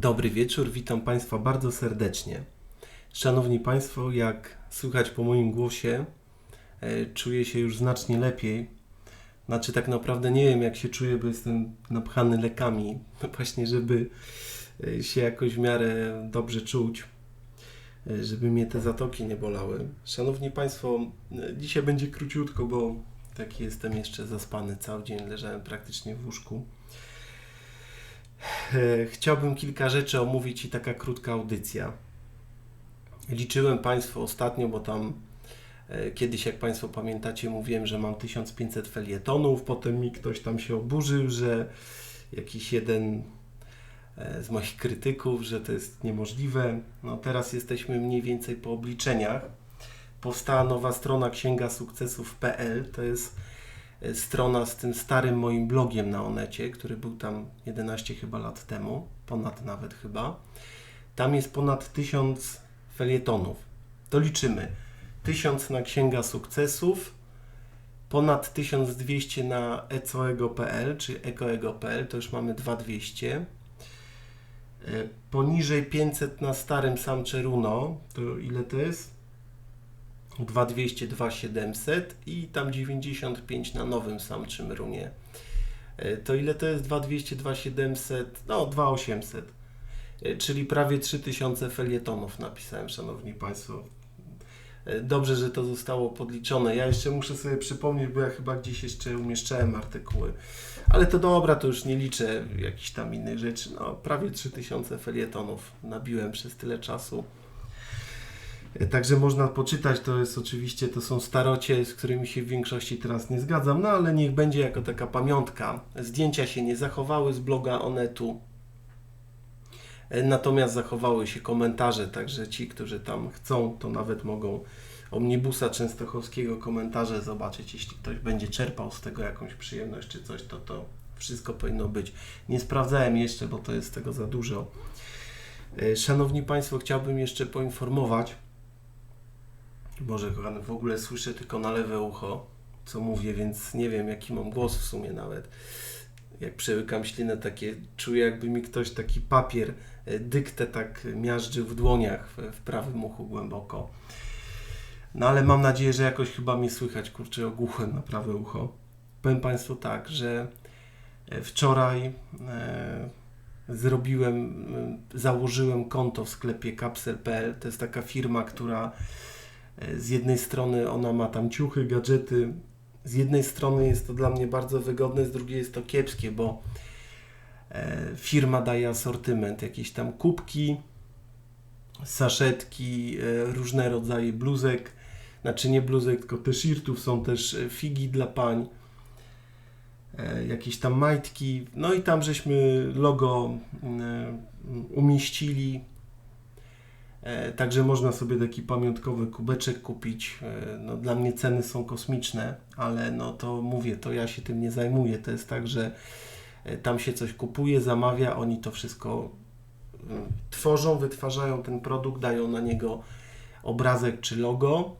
Dobry wieczór, witam Państwa bardzo serdecznie. Szanowni Państwo, jak słychać po moim głosie, e, czuję się już znacznie lepiej. Znaczy, tak naprawdę nie wiem, jak się czuję, bo jestem napchany lekami, właśnie, żeby e, się jakoś w miarę dobrze czuć, e, żeby mnie te zatoki nie bolały. Szanowni Państwo, dzisiaj będzie króciutko, bo taki jestem jeszcze zaspany. Cały dzień leżałem praktycznie w łóżku. Chciałbym kilka rzeczy omówić i taka krótka audycja. Liczyłem Państwu ostatnio, bo tam e, kiedyś, jak Państwo pamiętacie, mówiłem, że mam 1500 felietonów. Potem mi ktoś tam się oburzył, że jakiś jeden e, z moich krytyków, że to jest niemożliwe. No teraz jesteśmy mniej więcej po obliczeniach. Powstała nowa strona księga sukcesów.pl. To jest strona z tym starym moim blogiem na Onecie, który był tam 11 chyba lat temu, ponad nawet chyba. Tam jest ponad 1000 felietonów. To liczymy. 1000 na Księga Sukcesów, ponad 1200 na ecoego.pl, czy ekoego.pl, to już mamy 2200. E, Poniżej 500 na starym Samcheruno, to ile to jest? 2200, 2700 i tam 95 na nowym Samczym Runie. E, To ile to jest 2200, 2700? No 2800. E, Czyli prawie 3000 felietonów napisałem, szanowni państwo. E, Dobrze, że to zostało podliczone. Ja jeszcze muszę sobie przypomnieć, bo ja chyba gdzieś jeszcze umieszczałem artykuły. Ale to dobra, to już nie liczę jakichś tam innych rzeczy. No, prawie 3000 felietonów nabiłem przez tyle czasu. Także można poczytać, to jest oczywiście, to są starocie, z którymi się w większości teraz nie zgadzam, no ale niech będzie jako taka pamiątka. Zdjęcia się nie zachowały z bloga Onetu, E, natomiast zachowały się komentarze, także ci, którzy tam chcą, to nawet mogą Omnibusa Częstochowskiego komentarze zobaczyć, jeśli ktoś będzie czerpał z tego jakąś przyjemność czy coś, to to wszystko powinno być. Nie sprawdzałem jeszcze, bo to jest tego za dużo. E, Szanowni Państwo, chciałbym jeszcze poinformować, Boże kochany, w ogóle słyszę tylko na lewe ucho, co mówię, więc nie wiem, jaki mam głos w sumie nawet. Jak przełykam ślinę, takie czuję, jakby mi ktoś taki papier, e, dyktę tak miażdżył w dłoniach, w, prawym uchu głęboko. No ale mam nadzieję, że jakoś chyba mnie słychać, kurczę, ogłuchłem na prawe ucho. Powiem Państwu tak, że e, wczoraj e, zrobiłem, założyłem konto w sklepie kapsel.pl. To jest taka firma, która z jednej strony ona ma tam ciuchy, gadżety. Z jednej strony jest to dla mnie bardzo wygodne, z drugiej jest to kiepskie, bo e, firma daje asortyment, jakieś tam kubki, saszetki, e, różne rodzaje bluzek, znaczy nie bluzek, tylko t-shirtów, są też e, figi dla pań, jakieś tam majtki, no i tam żeśmy logo e, umieścili, Także można sobie taki pamiątkowy kubeczek kupić. E, No, dla mnie ceny są kosmiczne, ale no to mówię, to ja się tym nie zajmuję. To jest tak, że e, tam się coś kupuje, zamawia, oni to wszystko tworzą, wytwarzają ten produkt, dają na niego obrazek czy logo,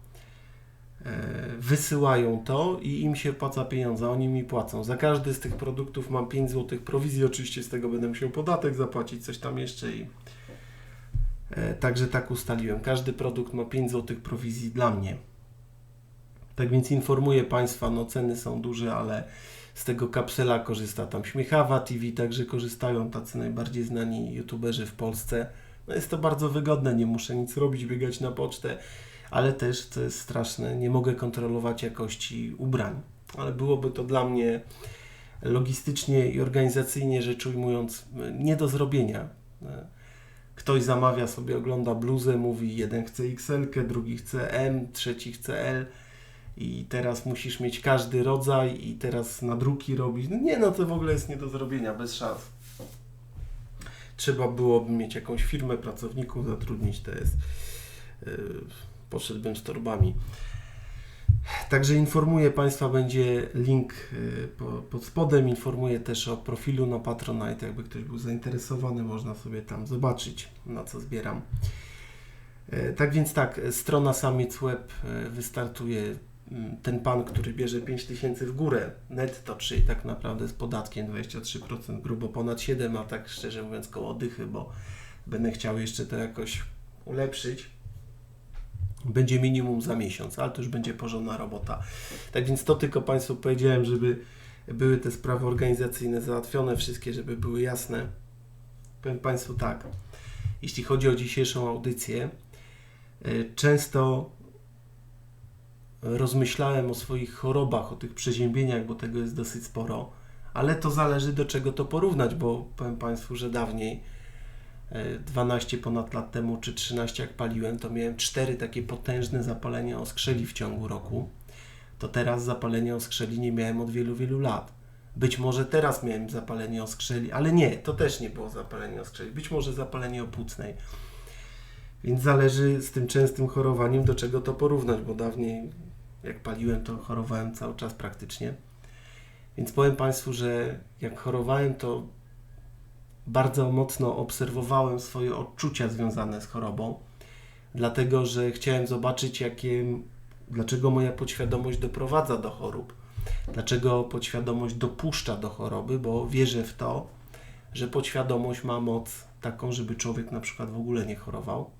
e, wysyłają to i im się płaca pieniądze, oni mi płacą. Za każdy z tych produktów mam 5 zł prowizji, oczywiście z tego będę musiał podatek zapłacić, coś tam jeszcze i E, Także tak ustaliłem. Każdy produkt ma 5 zł prowizji dla mnie. Tak więc informuję Państwa, no ceny są duże, ale z tego kapsela korzysta tam Śmiechawa TV, także korzystają tacy najbardziej znani youtuberzy w Polsce. No jest to bardzo wygodne, nie muszę nic robić, biegać na pocztę, ale też, co jest straszne, nie mogę kontrolować jakości ubrań. Ale byłoby to dla mnie logistycznie i organizacyjnie rzecz ujmując nie do zrobienia. Ktoś zamawia sobie, ogląda bluzę, mówi jeden chce XL, drugi chce M, trzeci chce L i teraz musisz mieć każdy rodzaj i teraz nadruki robić. No nie, no to w ogóle jest nie do zrobienia, bez szans. Trzeba byłoby mieć jakąś firmę pracowników, zatrudnić, to jest... Yy, poszedłbym z torbami. Także informuję Państwa, będzie link y, po, pod spodem. Informuję też o profilu na Patronite. Jakby ktoś był zainteresowany, można sobie tam zobaczyć, na co zbieram. E, Tak więc tak, strona Samiec Web e, wystartuje mm, ten pan, który bierze 5 tysięcy w górę netto, czyli tak naprawdę z podatkiem 23%, grubo ponad 7, a tak szczerze mówiąc koło dychy, bo będę chciał jeszcze to jakoś ulepszyć, będzie minimum za miesiąc, ale to już będzie porządna robota. Tak więc to tylko Państwu powiedziałem, żeby były te sprawy organizacyjne załatwione, wszystkie, żeby były jasne. Powiem Państwu tak, jeśli chodzi o dzisiejszą audycję, y, często rozmyślałem o swoich chorobach, o tych przeziębieniach, bo tego jest dosyć sporo, ale to zależy do czego to porównać, bo powiem Państwu, że dawniej 12 ponad lat temu, czy 13 jak paliłem, to miałem cztery takie potężne zapalenia oskrzeli w ciągu roku. To teraz zapalenie oskrzeli nie miałem od wielu, wielu lat. Być może teraz miałem zapalenie oskrzeli, ale nie, to też nie było zapalenie oskrzeli. Być może zapalenie opłucnej. Więc zależy z tym częstym chorowaniem, do czego to porównać, bo dawniej jak paliłem, to chorowałem cały czas praktycznie. Więc powiem Państwu, że jak chorowałem, to bardzo mocno obserwowałem swoje odczucia związane z chorobą, dlatego że chciałem zobaczyć, jakie, dlaczego moja podświadomość doprowadza do chorób, dlaczego podświadomość dopuszcza do choroby, bo wierzę w to, że podświadomość ma moc taką, żeby człowiek na przykład w ogóle nie chorował.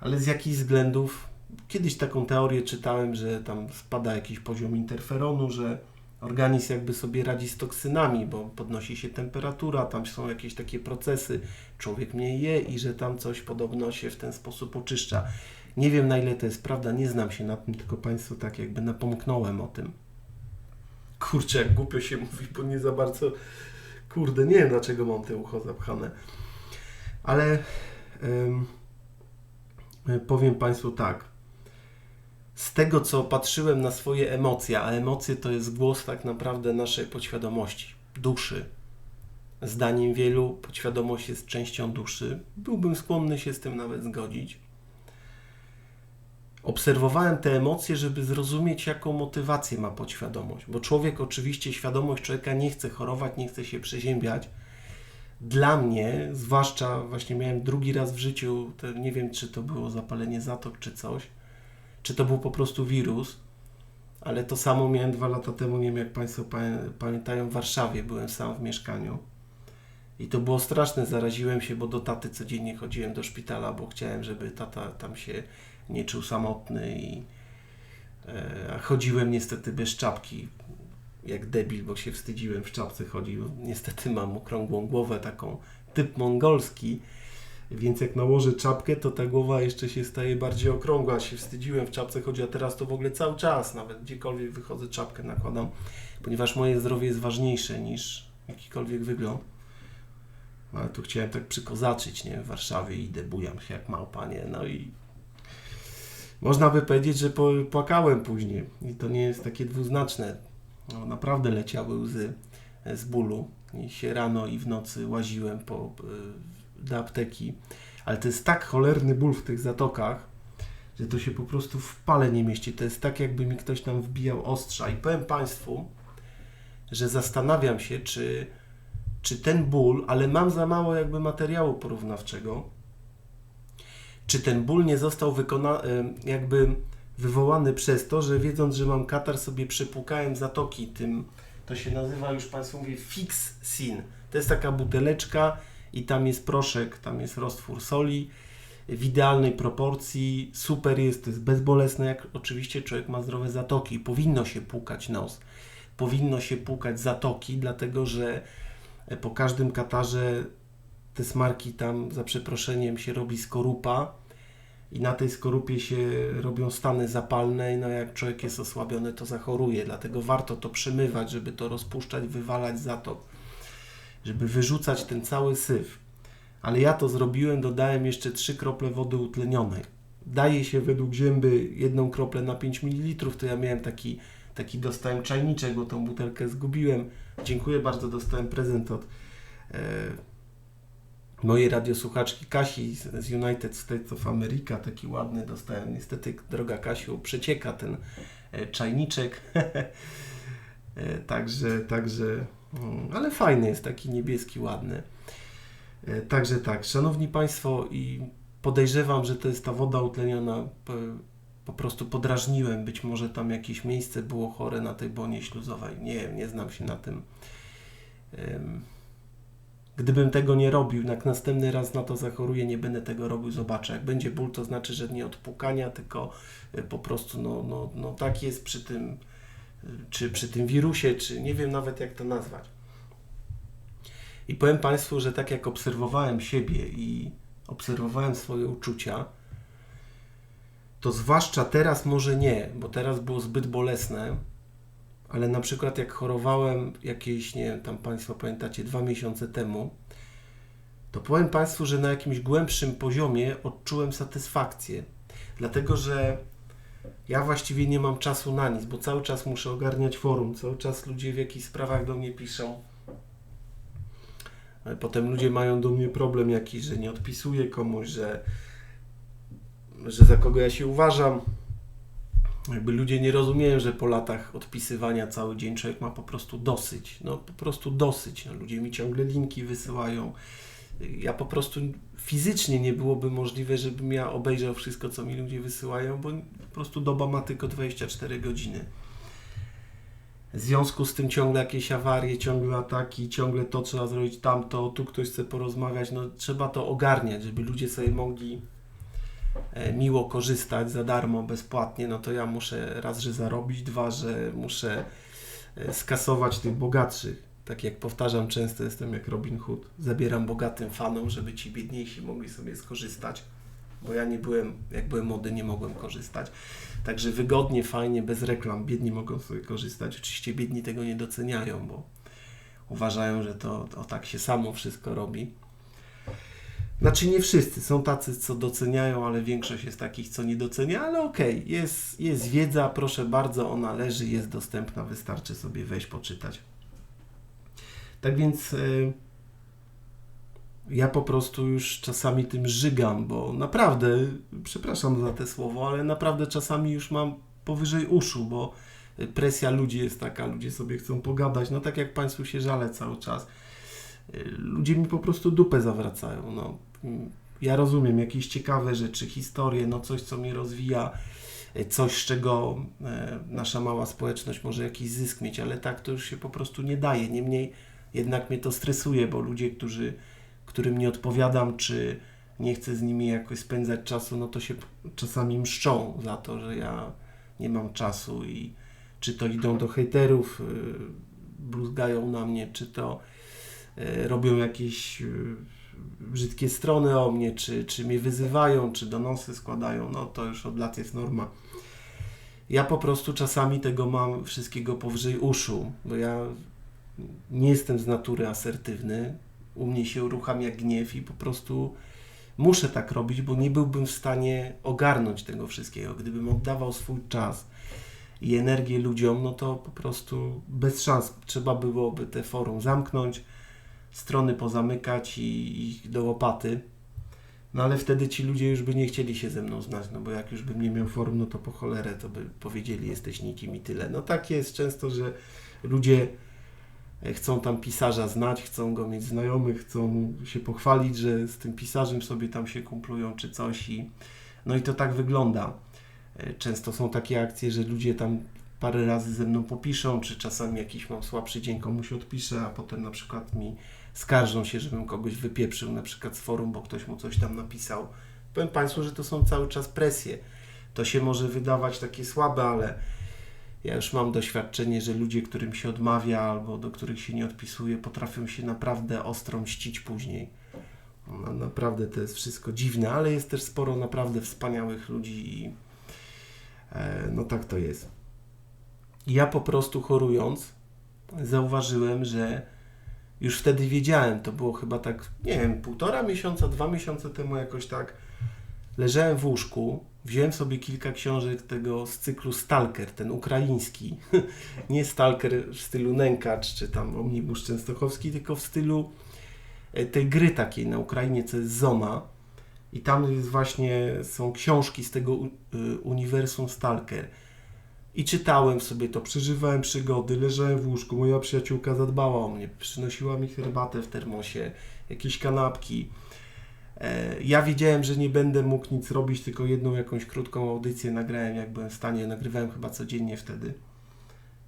Ale z jakichś względów, kiedyś taką teorię czytałem, że tam spada jakiś poziom interferonu, że organizm jakby sobie radzi z toksynami, bo podnosi się temperatura, tam są jakieś takie procesy, człowiek mniej je i że tam coś podobno się w ten sposób oczyszcza. Nie wiem na ile to jest prawda, nie znam się na tym, tylko Państwu tak jakby napomknąłem o tym. Kurczę, jak głupio się mówi, bo nie za bardzo, kurde, nie wiem dlaczego mam te ucho zapchane. Ale ym, powiem Państwu tak, z tego, co patrzyłem na swoje emocje, a emocje to jest głos tak naprawdę naszej podświadomości, duszy. Zdaniem wielu podświadomość jest częścią duszy. Byłbym skłonny się z tym nawet zgodzić. Obserwowałem te emocje, żeby zrozumieć, jaką motywację ma podświadomość, bo człowiek, oczywiście, świadomość człowieka nie chce chorować, nie chce się przeziębiać. Dla mnie, zwłaszcza właśnie miałem drugi raz w życiu, nie wiem, czy to było zapalenie zatok, czy coś, czy to był po prostu wirus, ale to samo miałem dwa lata temu, nie wiem jak Państwo pamiętają, w Warszawie byłem sam w mieszkaniu. I to było straszne, zaraziłem się, bo do taty codziennie chodziłem do szpitala, bo chciałem, żeby tata tam się nie czuł samotny i e, chodziłem niestety bez czapki, jak debil, bo się wstydziłem w czapce chodzić. Niestety mam okrągłą głowę, taką typ mongolski, więc jak nałożę czapkę, to ta głowa jeszcze się staje bardziej okrągła. Się wstydziłem w czapce chodzi, a teraz to w ogóle cały czas, nawet gdziekolwiek wychodzę, czapkę nakładam, ponieważ moje zdrowie jest ważniejsze niż jakikolwiek wygląd. Ale tu chciałem tak przykozaczyć, nie? W Warszawie idę, bujam się jak małpa, nie? No i można by powiedzieć, że płakałem później. I to nie jest takie dwuznaczne. No, naprawdę leciały łzy z bólu. I się rano i w nocy łaziłem po do apteki, ale to jest tak cholerny ból w tych zatokach, że to się po prostu w pale nie mieści. To jest tak, jakby mi ktoś tam wbijał ostrza. I powiem Państwu, że zastanawiam się, czy, czy ten ból, ale mam za mało jakby materiału porównawczego, czy ten ból nie został wykona, jakby wywołany przez to, że wiedząc, że mam katar, sobie przypłukałem zatoki tym, to się nazywa, już Państwu mówię, Fix Sin. To jest taka buteleczka, i tam jest proszek, tam jest roztwór soli w idealnej proporcji, super jest, to jest bezbolesne, jak oczywiście człowiek ma zdrowe zatoki. Powinno się płukać nos, powinno się płukać zatoki, dlatego że po każdym katarze te smarki tam, za przeproszeniem, się robi skorupa. I na tej skorupie się robią stany zapalne no jak człowiek jest osłabiony, to zachoruje, dlatego warto to przemywać, żeby to rozpuszczać, wywalać zatok żeby wyrzucać ten cały syf. Ale ja to zrobiłem, dodałem jeszcze 3 krople wody utlenionej. Daje się według zięby jedną kroplę na 5 ml, to ja miałem taki, taki dostałem czajniczek, bo tą butelkę zgubiłem. Dziękuję bardzo, dostałem prezent od e, mojej radiosłuchaczki Kasi z United States of America, taki ładny dostałem. Niestety, droga Kasiu, przecieka ten e, czajniczek. e, także, także ale fajny jest, taki niebieski, ładny. E, także tak, Szanowni Państwo, i podejrzewam, że to jest ta woda utleniona po prostu podrażniłem. Być może tam jakieś miejsce było chore na tej bonie śluzowej. Nie wiem, nie znam się na tym. Ym, Gdybym tego nie robił, jak następny raz na to zachoruję, nie będę tego robił, zobaczę. Jak będzie ból, to znaczy, że nie od pukania, tylko y, po prostu, no, no, no tak jest przy tym, czy przy tym wirusie, czy nie wiem nawet jak to nazwać. I powiem Państwu, że tak jak obserwowałem siebie i obserwowałem swoje uczucia, to zwłaszcza teraz może nie, bo teraz było zbyt bolesne, ale na przykład jak chorowałem jakieś, nie wiem, tam Państwo pamiętacie, dwa miesiące temu, to powiem Państwu, że na jakimś głębszym poziomie odczułem satysfakcję. Dlatego, że ja właściwie nie mam czasu na nic, bo cały czas muszę ogarniać forum, cały czas ludzie w jakichś sprawach do mnie piszą. Potem ludzie mają do mnie problem jakiś, że nie odpisuję komuś, że, że za kogo ja się uważam. Jakby ludzie nie rozumieją, że po latach odpisywania cały dzień człowiek ma po prostu dosyć. No po prostu dosyć. No, ludzie mi ciągle linki wysyłają. Ja po prostu fizycznie nie byłoby możliwe, żebym ja obejrzał wszystko, co mi ludzie wysyłają, bo po prostu doba ma tylko 24 godziny. W związku z tym ciągle jakieś awarie, ciągle ataki, ciągle to trzeba zrobić tamto, tu ktoś chce porozmawiać, no trzeba to ogarniać, żeby ludzie sobie mogli e, miło korzystać za darmo, bezpłatnie, no to ja muszę raz, że zarobić, dwa, że muszę e, skasować tych bogatszych. Tak jak powtarzam często, jestem jak Robin Hood. Zabieram bogatym fanom, żeby ci biedniejsi mogli sobie skorzystać, bo ja nie byłem, jak byłem młody, nie mogłem korzystać. Także wygodnie, fajnie, bez reklam. Biedni mogą sobie korzystać. Oczywiście biedni tego nie doceniają, bo uważają, że to, to tak się samo wszystko robi. Znaczy nie wszyscy, są tacy, co doceniają, ale większość jest takich, co nie docenia, ale okej, okay. jest, jest wiedza, proszę bardzo, ona leży, jest dostępna, wystarczy sobie wejść, poczytać. Tak więc y, ja po prostu już czasami tym żygam, bo naprawdę, przepraszam za te słowo, ale naprawdę czasami już mam powyżej uszu, bo presja ludzi jest taka, ludzie sobie chcą pogadać, no tak jak Państwu się żalę cały czas. Ludzie mi po prostu dupę zawracają, no. Ja rozumiem jakieś ciekawe rzeczy, historie, no coś, co mnie rozwija, coś, z czego e, nasza mała społeczność może jakiś zysk mieć, ale tak to już się po prostu nie daje. Niemniej jednak mnie to stresuje, bo ludzie, którzy którym nie odpowiadam, czy nie chcę z nimi jakoś spędzać czasu, no to się czasami mszczą za to, że ja nie mam czasu i czy to idą do hejterów, y, bluzgają na mnie, czy to y, robią jakieś y, brzydkie strony o mnie, czy, czy mnie wyzywają, czy donosy składają, no to już od lat jest norma. Ja po prostu czasami tego mam wszystkiego powyżej uszu, bo ja nie jestem z natury asertywny, u mnie się uruchamia gniew i po prostu muszę tak robić, bo nie byłbym w stanie ogarnąć tego wszystkiego. Gdybym oddawał swój czas i energię ludziom, no to po prostu bez szans trzeba byłoby te forum zamknąć, strony pozamykać i ich do łopaty. No ale wtedy ci ludzie już by nie chcieli się ze mną znać, no bo jak już bym nie miał forum, no to po cholerę to by powiedzieli jesteś nikim i tyle. No tak jest często, że ludzie chcą tam pisarza znać, chcą go mieć znajomych, chcą się pochwalić, że z tym pisarzem sobie tam się kumplują czy coś i no i to tak wygląda. E, często są takie akcje, że ludzie tam parę razy ze mną popiszą, czy czasami jakiś mam słabszy dzień, komuś odpiszę, a potem na przykład mi skarżą się, żebym kogoś wypieprzył, na przykład z forum, bo ktoś mu coś tam napisał. Powiem Państwu, że to są cały czas presje. To się może wydawać takie słabe, ale ja już mam doświadczenie, że ludzie, którym się odmawia albo do których się nie odpisuje, potrafią się naprawdę ostro mścić później. No, naprawdę to jest wszystko dziwne, ale jest też sporo naprawdę wspaniałych ludzi i e, no tak to jest. Ja po prostu chorując zauważyłem, że już wtedy wiedziałem, to było chyba tak, nie wiem, półtora miesiąca, dwa miesiące temu jakoś tak, leżałem w łóżku wziąłem sobie kilka książek tego z cyklu Stalker, ten ukraiński. Nie Stalker w stylu Nękacz czy tam Omnibus Częstochowski, tylko w stylu e, tej gry takiej na Ukrainie, co jest Zoma. I tam jest właśnie, są książki z tego e, uniwersum Stalker. I czytałem sobie to, przeżywałem przygody, leżałem w łóżku, moja przyjaciółka zadbała o mnie, przynosiła mi herbatę w termosie, jakieś kanapki Ja wiedziałem, że nie będę mógł nic robić, tylko jedną jakąś krótką audycję nagrałem, jak byłem w stanie. Nagrywałem chyba codziennie wtedy.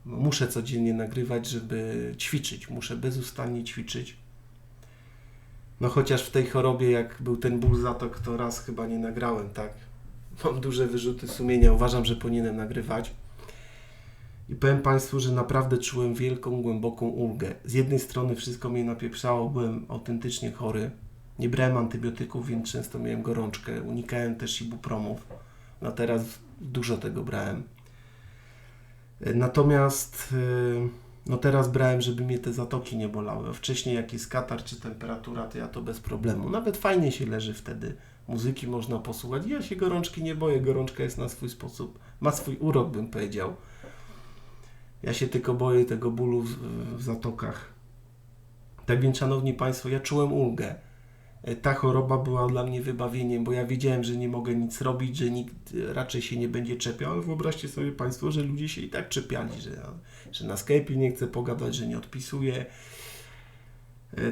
Muszę codziennie nagrywać, żeby ćwiczyć. Muszę bezustannie ćwiczyć. No chociaż w tej chorobie, jak był ten ból zatok, to raz chyba nie nagrałem, tak? Mam duże wyrzuty sumienia. Uważam, że powinienem nagrywać. I powiem Państwu, że naprawdę czułem wielką, głęboką ulgę. Z jednej strony wszystko mnie napieprzało, byłem autentycznie chory. Nie brałem antybiotyków, więc często miałem gorączkę. Unikałem też ibupromów. No teraz dużo tego brałem. E, Natomiast e, no teraz brałem, żeby mnie te zatoki nie bolały. A Wcześniej jak jest katar czy temperatura, to ja to bez problemu. Nawet fajnie się leży wtedy. Muzyki można posłuchać. Ja się gorączki nie boję. Gorączka jest na swój sposób. Ma swój urok, bym powiedział. Ja się tylko boję tego bólu w, w zatokach. Tak więc, szanowni Państwo, ja czułem ulgę. E, Ta choroba była dla mnie wybawieniem, bo ja wiedziałem, że nie mogę nic robić, że nikt e, raczej się nie będzie czepiał. Ale wyobraźcie sobie Państwo, że ludzie się i tak czepiali, że, że na Skype'ie nie chce pogadać, że nie odpisuje.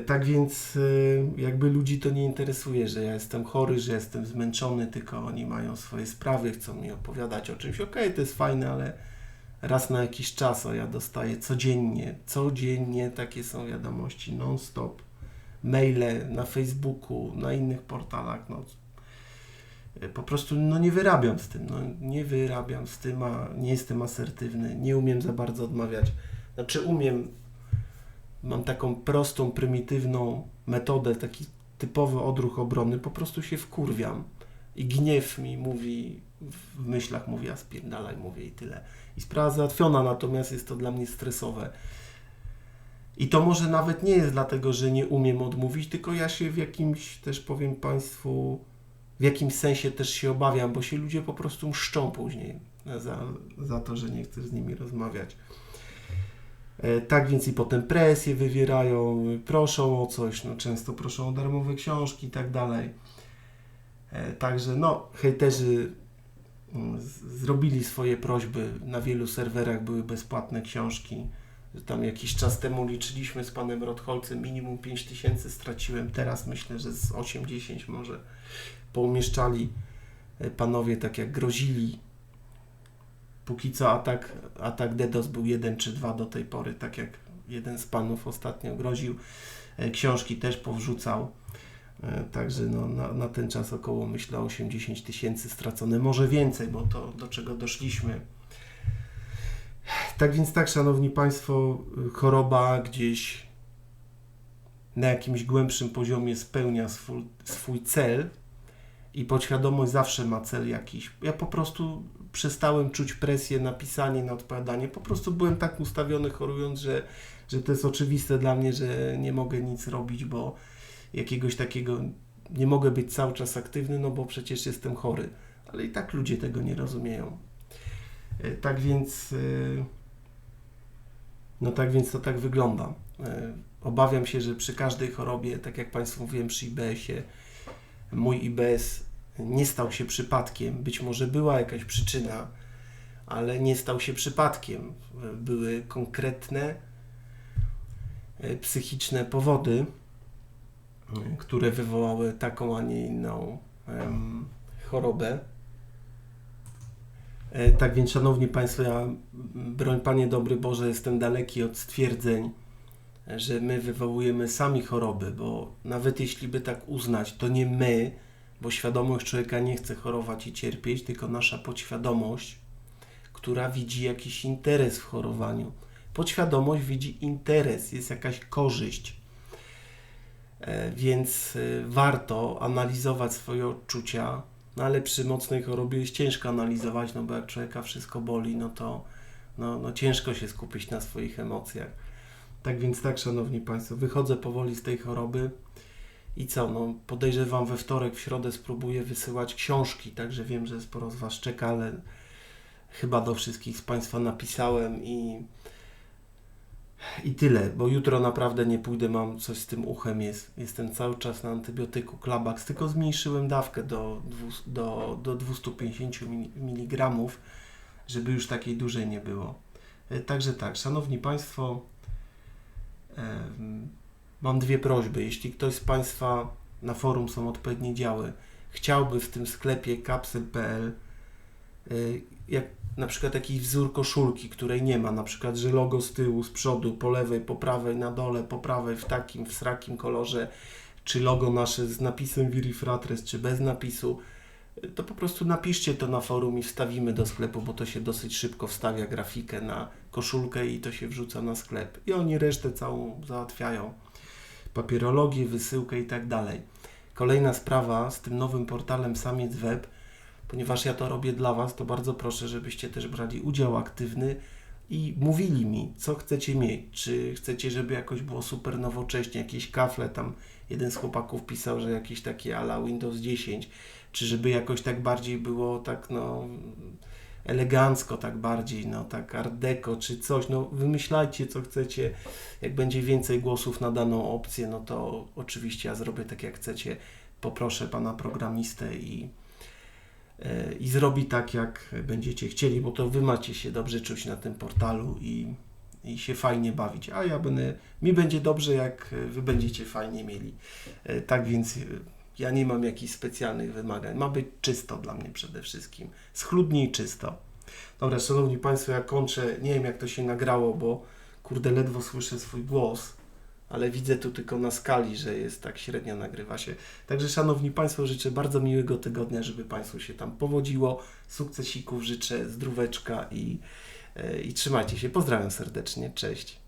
Tak więc e, jakby ludzi to nie interesuje, że ja jestem chory, że jestem zmęczony, tylko oni mają swoje sprawy, chcą mi opowiadać o czymś. Okej, to jest fajne, ale raz na jakiś czas, a ja dostaję codziennie, codziennie takie są wiadomości, non-stop, maile na Facebooku, na innych portalach, no po prostu no nie wyrabiam z tym, no nie wyrabiam z tym, a nie jestem asertywny, nie umiem za bardzo odmawiać. Znaczy umiem, mam taką prostą, prymitywną metodę, taki typowy odruch obrony, po prostu się wkurwiam i gniew mi mówi, w myślach mówi, a spierdalaj, mówię i tyle. I sprawa załatwiona, natomiast jest to dla mnie stresowe. I to może nawet nie jest dlatego, że nie umiem odmówić, tylko ja się w jakimś, też powiem Państwu, w jakimś sensie też się obawiam, bo się ludzie po prostu mszczą później za, za to, że nie chcesz z nimi rozmawiać. E, Tak więc i potem presję wywierają, proszą o coś, no często proszą o darmowe książki i tak dalej. E, Także no, hejterzy mm, zrobili swoje prośby. Na wielu serwerach były bezpłatne książki. Tam jakiś czas temu liczyliśmy z panem Rotholcem, minimum 5 tysięcy straciłem. Teraz myślę, że z 8-10 może poumieszczali e, panowie tak jak grozili. Póki co atak, atak DDoS był jeden czy dwa do tej pory, tak jak jeden z panów ostatnio groził. E, Książki też powrzucał. E, Także no, na, na ten czas około myślę 8-10 tysięcy stracone, może więcej, bo to do czego doszliśmy. Tak więc tak, Szanowni Państwo, choroba gdzieś na jakimś głębszym poziomie spełnia swój, swój cel i podświadomość zawsze ma cel jakiś. Ja po prostu przestałem czuć presję na pisanie, na odpowiadanie. Po prostu byłem tak ustawiony chorując, że, że to jest oczywiste dla mnie, że nie mogę nic robić, bo jakiegoś takiego nie mogę być cały czas aktywny, no bo przecież jestem chory. Ale i tak ludzie tego nie rozumieją. E, Tak więc, e, no tak więc to tak wygląda. E, Obawiam się, że przy każdej chorobie, tak jak Państwu mówiłem przy IBS-ie, mój IBS nie stał się przypadkiem. Być może była jakaś przyczyna, ale nie stał się przypadkiem. E, Były konkretne e, psychiczne powody, które wywołały taką, a nie inną chorobę. E, Tak więc, Szanowni Państwo, ja, broń Panie Dobry Boże, jestem daleki od stwierdzeń, że my wywołujemy sami choroby, bo nawet jeśli by tak uznać, to nie my, bo świadomość człowieka nie chce chorować i cierpieć, tylko nasza podświadomość, która widzi jakiś interes w chorowaniu. Podświadomość widzi interes, jest jakaś korzyść. E, Więc e, warto analizować swoje odczucia, no ale przy mocnej chorobie jest ciężko analizować, no bo jak człowieka wszystko boli, no to no, no ciężko się skupić na swoich emocjach. Tak więc tak, Szanowni Państwo, wychodzę powoli z tej choroby i co, no podejrzewam we wtorek, w środę spróbuję wysyłać książki, także wiem, że sporo z Was czeka, ale chyba do wszystkich z Państwa napisałem i i tyle, bo jutro naprawdę nie pójdę, mam coś z tym uchem, jest, jestem cały czas na antybiotyku Klabax, tylko zmniejszyłem dawkę do, do, do 250 mg, żeby już takiej dużej nie było. E, Także tak, Szanowni Państwo, mam dwie prośby. Jeśli ktoś z Państwa na forum są odpowiednie działy, chciałby w tym sklepie kapsel.pl y, jak na przykład jakiś wzór koszulki, której nie ma, na przykład, że logo z tyłu, z przodu, po lewej, po prawej, na dole, po prawej, w takim, w srakim kolorze, czy logo nasze z napisem Virifratres, czy bez napisu, to po prostu napiszcie to na forum i wstawimy do sklepu, bo to się dosyć szybko wstawia grafikę na koszulkę i to się wrzuca na sklep. I oni resztę całą załatwiają. Papierologię, wysyłkę i tak dalej. Kolejna sprawa z tym nowym portalem Samiec Web, ponieważ ja to robię dla Was, to bardzo proszę, żebyście też brali udział aktywny i mówili mi, co chcecie mieć. Czy chcecie, żeby jakoś było super nowocześnie, jakieś kafle tam. Jeden z chłopaków pisał, że jakieś takie ala Windows 10, czy żeby jakoś tak bardziej było tak no elegancko, tak bardziej, no tak art deco, czy coś, no wymyślajcie co chcecie, jak będzie więcej głosów na daną opcję, no to oczywiście ja zrobię tak jak chcecie, poproszę Pana programistę i i zrobi tak, jak będziecie chcieli, bo to Wy macie się dobrze czuć na tym portalu i, i się fajnie bawić, a ja będę, mi będzie dobrze, jak Wy będziecie fajnie mieli. E, Tak więc e, ja nie mam jakichś specjalnych wymagań. Ma być czysto dla mnie przede wszystkim. Schludnie i czysto. Dobra, Szanowni Państwo, ja kończę. Nie wiem, jak to się nagrało, bo kurde, ledwo słyszę swój głos, ale widzę tu tylko na skali, że jest tak średnio nagrywa się. Także, Szanowni Państwo, życzę bardzo miłego tygodnia, żeby Państwu się tam powodziło. Sukcesików życzę, zdróweczka i, e, i trzymajcie się. Pozdrawiam serdecznie. Cześć.